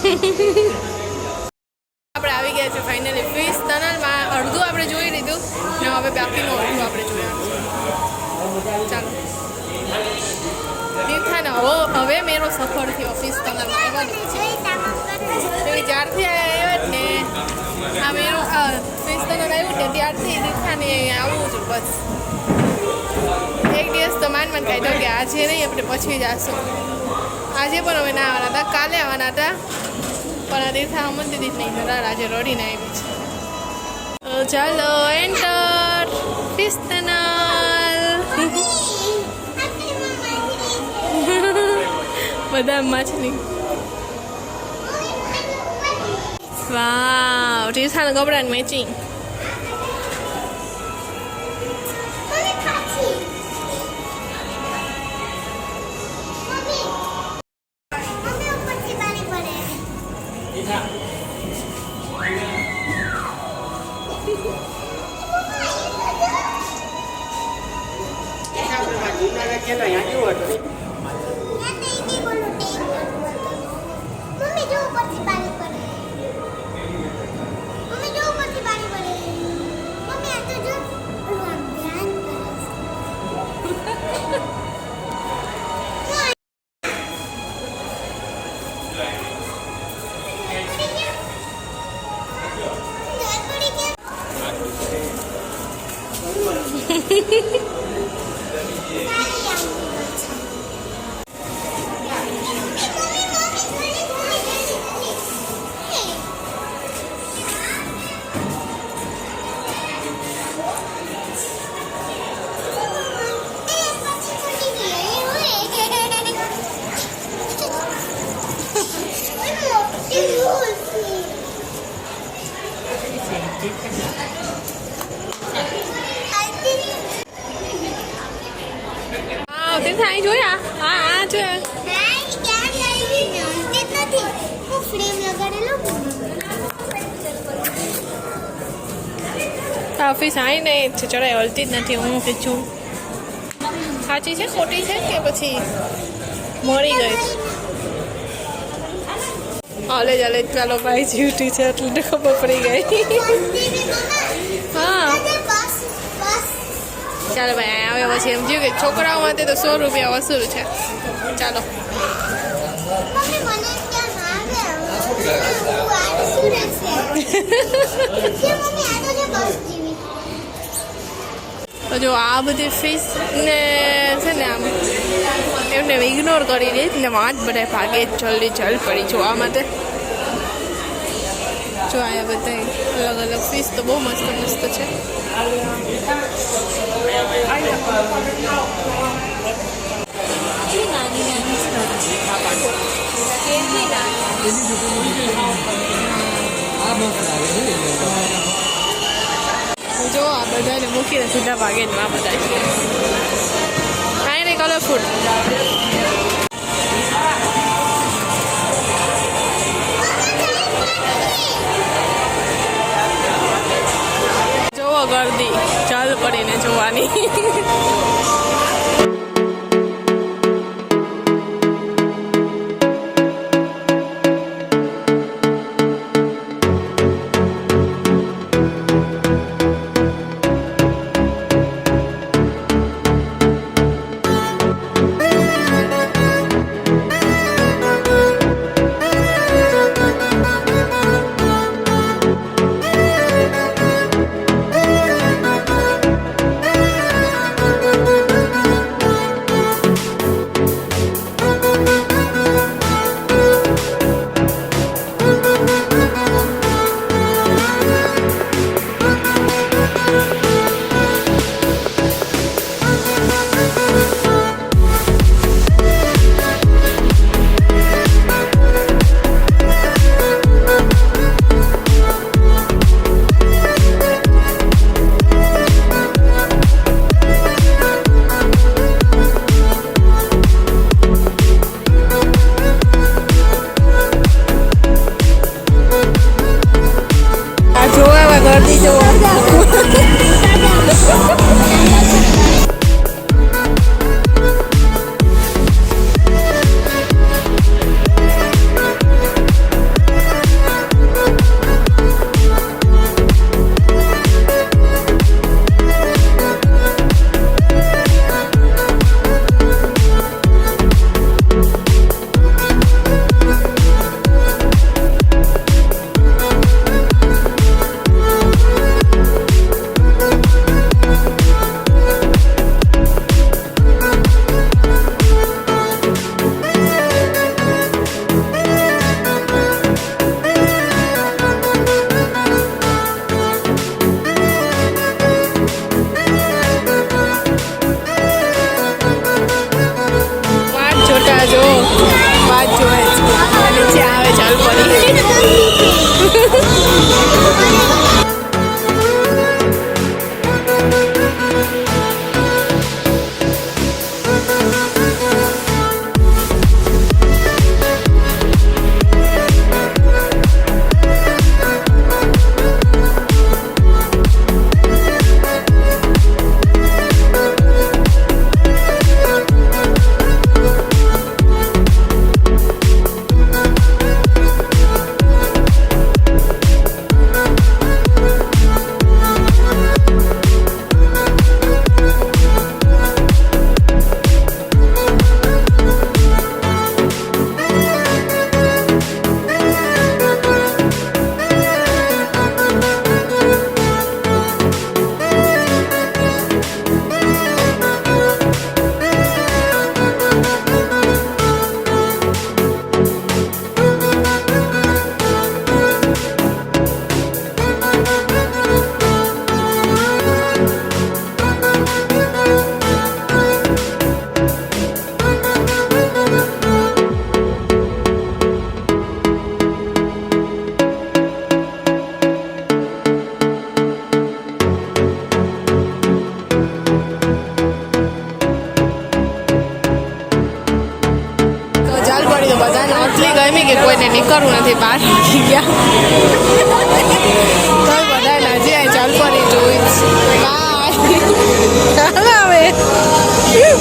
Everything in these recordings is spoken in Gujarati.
આપણે આવી ગયા છે ફાઇનલી ફિશ ટનલમાં અડધું આપણે જોઈ લીધું. ને હવે બાકીનું અડધું આપણે જોયા ચાલો. તીર્થાને હવે હવે મેરો સફળ થયો ફિશ ટનલમાં આવવાનું છે જ્યારથી આવ્યો ને, આ મેરો ફિશ ટનલ આવ્યું ને ત્યારથી તીર્થાને આવવું જ બસ. એક દિવસ તો માન માન કાઢ્યો કે આજે નહીં, આપણે પછી જ આવશું આજે પણ હવે ના આવવાના હતા, કાલે આવવાના હતા. પણ આ તીર્થા અમન દીદી જ નહીં હતા આજે રડીને આવી છે. ચાલો એન્ટર ટનલ બધા માછલી વાવ ટીસાના કપડાને મેચિંગ આવીને નહીં છે ચડાઈ હલતી જ નથી, હું કે છું. સાચી છે, ખોટી છે કે પછી મળી ગઈ? હાલે જ, હાલે ચાલો ભાઈ જીવટી છે એટલે ખબર પડી ગઈ. હા. ચાલો ભાઈ આવે પછી એમ થયું કે છોકરાઓ માટે તો સો રૂપિયા વસૂલ છે. ચાલો. તો જો આ બધી ફીસ ને છે ને આમ એમને ઇગ્નોર કરી દે. એટલે વાંચ બધા ભાગે, જલ્દી જલ પડી જોવા માટે. જો આયા બધા અલગ અલગ ફીસ તો બહુ મસ્ત મસ્ત છે. જો, આ બધાને મૂકીને સીધા ભાગે આ બધા. કાંઈ નહીં કલરફુલ જોવો ગરદી, ચાલ પડીને જોવાની.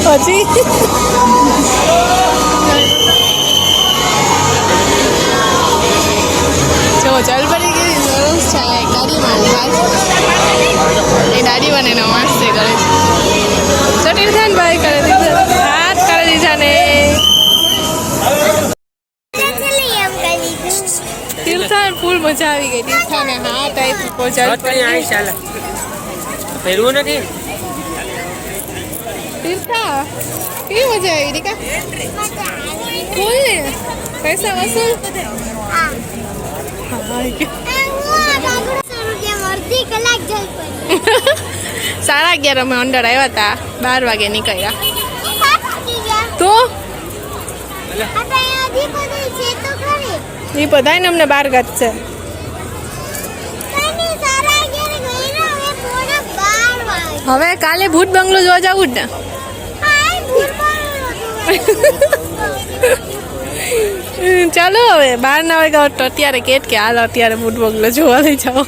પછી? જો, ચાલ પડી ગઈ. સરસ છે. આ એક એ દાદી બને નો મસ્ત કરે છે. ચટીર ખાન ભાઈ કરે દીધા હાથ કરે દીધા ને તીર્થા ફૂલ મજા આવી ગઈ. તીર્થા ને હા ટાઈપ પહોંચાડ કઈ આવી ચાલે. ફેરવું નથી? તીર્થા કેવી મજા આવી રીકા ફૂલ ને પૈસા વસૂલ? સાડા અગિયાર અમે અંડર આવ્યા હતા બાર વાગે નીકળ્યા. તો? એ બધાને અમને બાર ગાત છે કઈ સારા અગિયાર ગયેલા હવે પોણા બાર વાગે હવે કાલે ભૂત બંગલો જોવા જવું જ ને. ચાલો હવે બાર ના વાગ્યા તો અત્યારે કેટ કે હાલ અત્યારે ભૂત બંગલો જોવા લઈ જાઓ.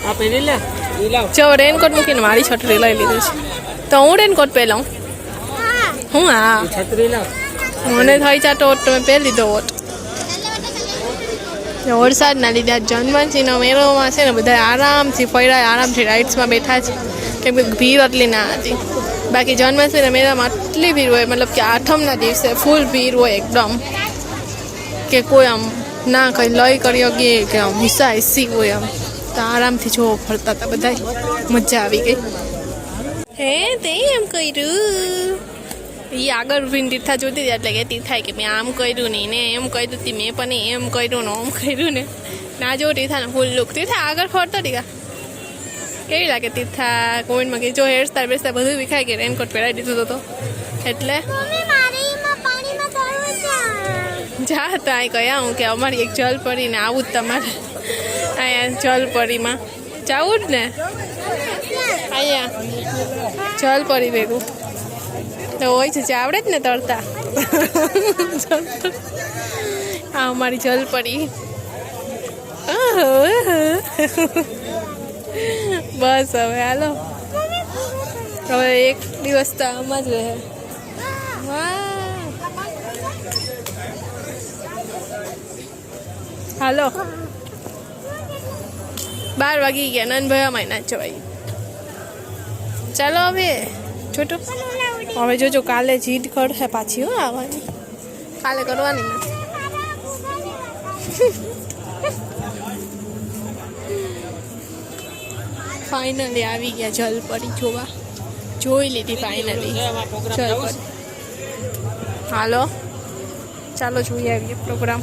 જો રેનકોટ મૂકીને મારી છત્રી લઈ લીધું છે. તો હું રેનકોટ પહેલાં હા? હું મને થઈ જાતો હોત તો મેં પહેરી લીધો હોત. ને વરસાદના લીધે જન્માષ્ટમીનો મેળોમાં છે ને બધા આરામથી ફર્યા આરામથી રાઇડ્સમાં બેઠા છે. કેમ કે ભીડ એટલી ના હતી. બાકી જન્માષ્ટમીના મેળામાં આટલી ભીડ હોય, મતલબ કે આઠમના દિવસે ફૂલ ભીડ હોય એકદમ. કે કોઈ આમ ના કંઈ લઈ કરી શકીએ, કે આમ હિસ્સા હિસ્સી હોય આમ. તો આરામથી જોવો ફરતા હતા બધા મજા આવી ગઈ. હે તે એમ કર્યું? એ આગળ ઊભીને તીર્થા જોતી હતી, એટલે કહેતી થાય કે મેં આમ કર્યું નહીં ને એમ કર્યું હતી, મેં પણ એમ કર્યું ને આમ કર્યું ને. ના જો તીર્થાને ફૂલ લુક તીર્થા આગળ ફરતો ટીકા કેવી લાગે તીર્થા કોમેન્ટમાં કે જો હેર સ્ટાઈલ બેસ્ટાઈલ બધું વિખાય કે રેનકોટ પહેરાવી દીધું તો તો. એટલે? જા હતા અહીં કયા હું કે અમારી એક જલ પડીને આવું જ તમારે. અહીંયા જલ પડીમાં. જવું જ ને? અહીંયા જલ પડી ભેગું. તો હોય છે જે આવડે જ ને તરતા આ અમારી જલ પડી. બસ હવે હાલો. હવે એક દિવસ તો આમ જ રહે. હાલો. બાર વાગી ગયા, નંદભાઈ અમાય ના જવાય. ચાલો હવે, છોટું. હવે જોજો, કાલે જીદ કરશે પાછી, હો, આવવાની. કાલે કરવાની ને ફાઇનલી આવી ગયા જલપરી જોવા. જોઈ લીધી ફાઇનલી જલપરી હાલો. ચાલો જોઈ આવીએ પ્રોગ્રામ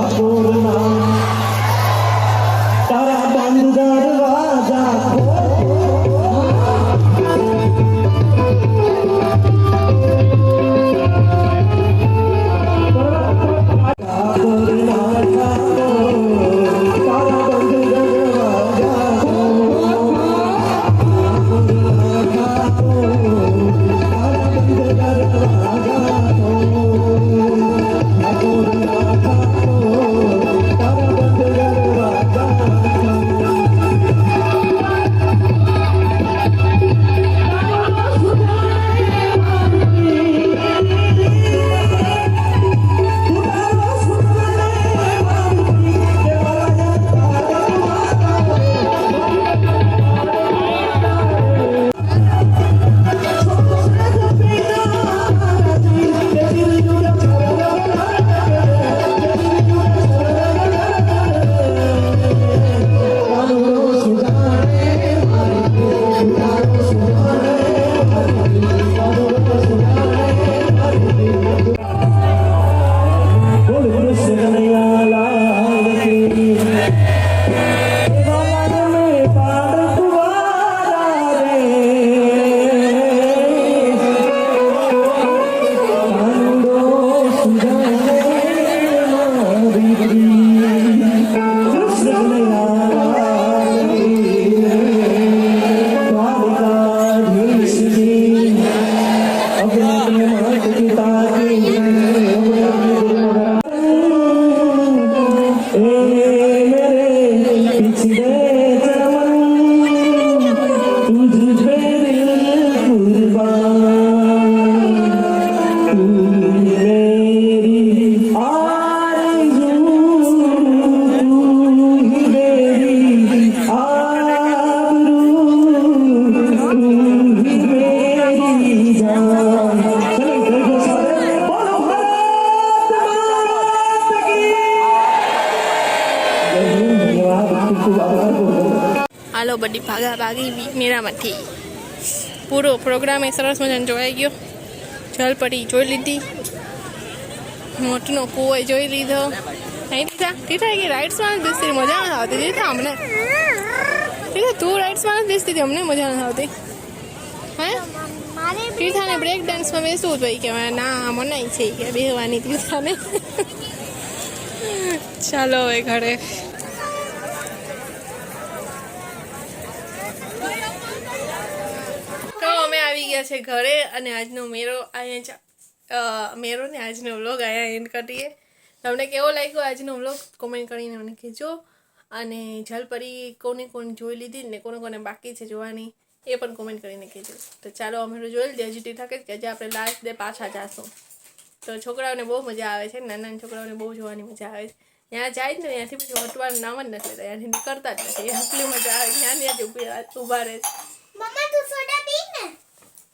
Adonai. કબડ્ડી ભાગા ભાગી મેળામાંથી. પૂરો પ્રોગ્રામ એ સરસ મજાનો જોવાઈ ગયો. જલપટી જોઈ લીધી. મોટનો કૂવો જોઈ લીધો. અહીં દીધા દીધા કે રાઇડ્સમાં બેસતી મજા નથી આવતી. દીધા અમને. દીધા તું રાઇડ્સમાં જ બેસતી અમને મજા નથી આવતી. હે? તીર્થાને બ્રેક ડાન્સમાં બેસવું જ હોય કે ના મનાય છે કે બેહવાની તીર્થાને ચાલો હવે ઘરે તો અમે આવી ગયા છે ઘરે અને આજનો મેરો અહીંયા મેરો ને આજનો વ્લોગ અહીંયા એન્ડ કરીએ તમને કેવો લાગ્યો આજનો વ્લોગ કોમેન્ટ કરીને મને કહેજો. અને જલપરી કોને કોને જોઈ લીધી ને કોને કોને બાકી છે જોવાની એ પણ કોમેન્ટ કરીને કહેજો. તો ચાલો અમે જોઈ લીધી, હજી ટીઠા કે આજે આપણે લાસ્ટ ડે પાછા જાશું. તો છોકરાઓને બહુ મજા આવે છે, નાના છોકરાઓને બહુ જોવાની મજા આવે છે. ત્યાં જાય જ ને, ત્યાંથી પછી હટવાનું નામ જ નથી ત્યાંથી નીકળતા જ નથી. એટલી મજા આવે ત્યાં ત્યાં જ ઊભા રહે છે.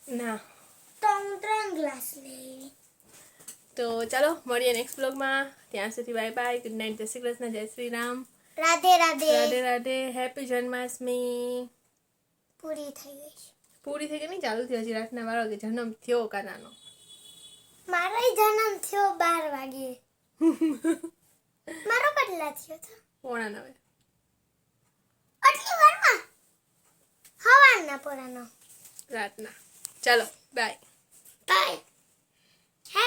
ને. ત્રણ ત્રણ ગ્લાસ લેવી તો ચાલો મળીએ નેક્સ્ટ બ્લોગમાં ત્યાં સુધી બાય બાય ગુડ નાઇટ જય શ્રી કૃષ્ણ જય શ્રી રામ. રાધે રાધે. રાધે રાધે. હેપી જન્માષ્ટમી પૂરી થઈ ગઈ પૂરી થઈ ગઈ નહીં? ચાલુ થયો હજી રાતના બાર વાગે. જન્મ થયો કાનાનો મારો જન્મ થયો બાર વાગે. મારો કેટલા થયો તો. પોણા નવે આટલી વારમાં. હવારના પોરાનો. રાતના. ચાલો બાય બાય હે